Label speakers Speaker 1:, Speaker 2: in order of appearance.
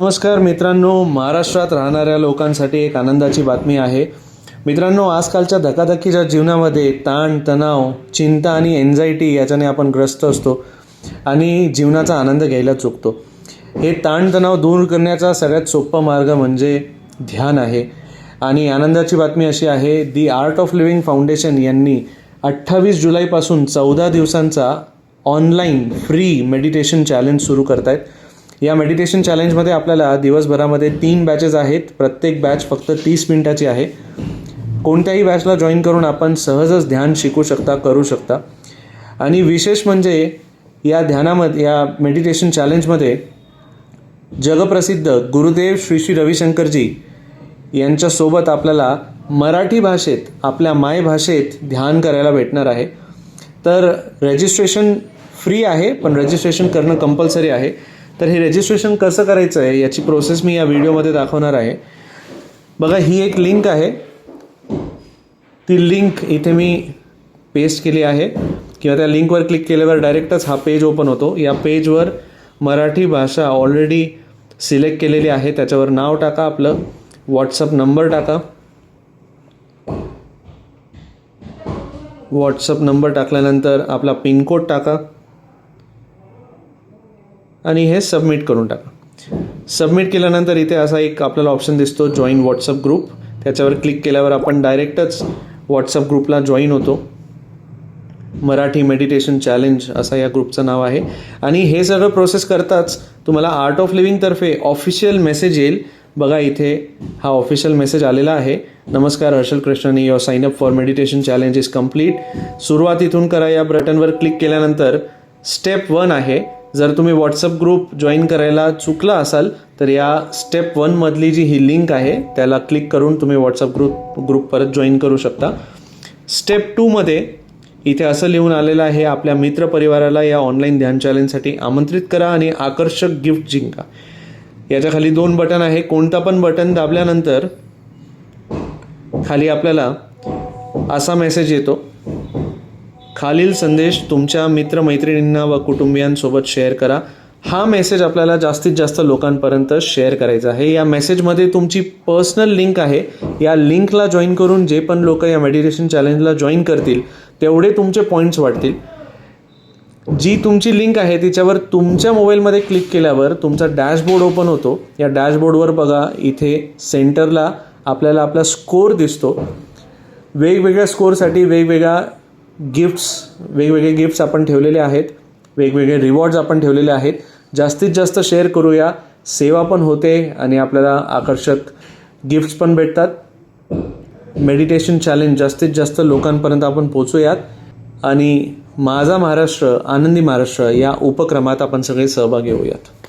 Speaker 1: नमस्कार मित्रांनो महाराष्ट्रात राहणाऱ्या लोकांसाठी एक आनंदाची बातमी आहे. मित्रांनो आजकालच्या धकाधकीच्या जीवनामध्ये ताण तणाव चिंता आणि एन्झायटी याच्याने आपण ग्रस्त असतो आणि जीवनाचा आनंद घ्यायला चुकतो. हे ताणतणाव दूर करण्याचा सगळ्यात सोपा मार्ग म्हणजे ध्यान आहे. आणि आनंदाची बातमी अशी आहे the Art of Living Foundation यांनी अठ्ठावीस जुलैपासून चौदा दिवसांचा ऑनलाईन फ्री मेडिटेशन चॅलेंज सुरू करतायत. या मेडिटेशन चॅलेंजमध्ये आपल्याला दिवसभरामध्ये तीन बॅचेस आहेत. प्रत्येक बॅच फक्त तीस मिनिटाची आहे. कोणत्याही बॅचला जॉईन करून आपण सहजच ध्यान शिकू शकता करू शकता. आणि विशेष म्हणजे या ध्यानामध्ये या मेडिटेशन चॅलेंजमध्ये जगप्रसिद्ध गुरुदेव श्री श्री रविशंकरजी यांच्यासोबत आपल्याला मराठी भाषेत आपल्या मायभाषेत ध्यान करायला भेटणार आहे. तर रजिस्ट्रेशन फ्री आहे पण रजिस्ट्रेशन करणं कंपल्सरी आहे. तर हे रजिस्ट्रेशन कसं करायचं आहे याची प्रोसेस मी या व्हिडिओमध्ये दाखवणार आहे. बघा ही एक लिंक आहे. ती लिंक इथे मी पेस्ट केली आहे. किंवा त्या लिंकवर क्लिक केल्यावर डायरेक्टच हा पेज ओपन होतो. या पेजवर मराठी भाषा ऑलरेडी सिलेक्ट केलेली आहे. त्याच्यावर नाव टाका आपलं. व्हॉट्सअप नंबर टाका. व्हॉट्सअप नंबर टाकल्यानंतर आपला पिनकोड टाका. आणि हे सबमिट करून टाका. सबमिट केल्यानंतर इथे असा एक आपल्याला ऑप्शन दिसतो जॉईन व्हॉट्सअप ग्रुप त्याच्यावर क्लिक केल्यावर आपण डायरेक्टच व्हॉट्सअप ग्रुपला जॉईन होतो. मराठी मेडिटेशन चॅलेंज असा या ग्रुपचं नाव आहे. आणि हे सगळं प्रोसेस करताच तुम्हाला आर्ट ऑफ लिव्हिंगतर्फे ऑफिशियल मेसेज येईल. बघा इथे हा ऑफिशियल मेसेज आलेला आहे. नमस्कार Harshal Krishnani your sign up for meditation challenge is complete सुरुवात इथून करा या बटनवर क्लिक केल्यानंतर स्टेप वन आहे. जर तुम्ही व्हॉट्सअप ग्रुप जॉईन करायला चुकला असाल तर या स्टेप वनमधली जी ही लिंक आहे त्याला क्लिक करून तुम्ही व्हॉट्सअप ग्रुप ग्रुप परत जॉईन करू शकता. स्टेप टूमध्ये इथे असं लिहून आलेलं आहे आपल्या मित्रपरिवाराला या ऑनलाईन ध्यान चॅलेंजसाठी आमंत्रित करा आणि आकर्षक गिफ्ट जिंका. याच्या खाली दोन बटन आहे कोणता पण बटन दाबल्यानंतर खाली आपल्याला असा मेसेज येतो खालील संदेश तुमच्या मित्रमैत्रिणींना व कुटुंबियांसोबत शेअर करा. हा मेसेज आपल्याला जास्तीत जास्त लोकांपर्यंत शेअर करायचा आहे. या मेसेजमध्ये तुमची पर्सनल लिंक आहे. या लिंकला जॉईन करून जे पण लोक या मेडिटेशन चॅलेंजला जॉईन करतील तेवढे तुमचे पॉईंट्स वाढतील. जी तुमची लिंक आहे तिच्यावर तुमच्या मोबाईलमध्ये क्लिक केल्यावर तुमचा डॅशबोर्ड ओपन होतो. या डॅशबोर्डवर बघा इथे सेंटरला आपल्याला आपला स्कोर दिसतो. वेगवेगळ्या स्कोरसाठी वेगवेगळ्या गिफ्ट्स वेगवेगळे गिफ्ट्स आपण ठेवलेले आहेत. वेगवेगळे रिवॉर्ड्स आपण ठेवलेले आहेत. जास्तीत जास्त शेअर करूया. सेवा पण होते आणि आपल्याला आकर्षक गिफ्ट्स पण भेटतात. मेडिटेशन चॅलेंज जास्तीत जास्त लोकांपर्यंत आपण पोचूयात आणि माझा महाराष्ट्र आनंदी महाराष्ट्र या उपक्रमात आपण सगळे सहभागी होऊयात.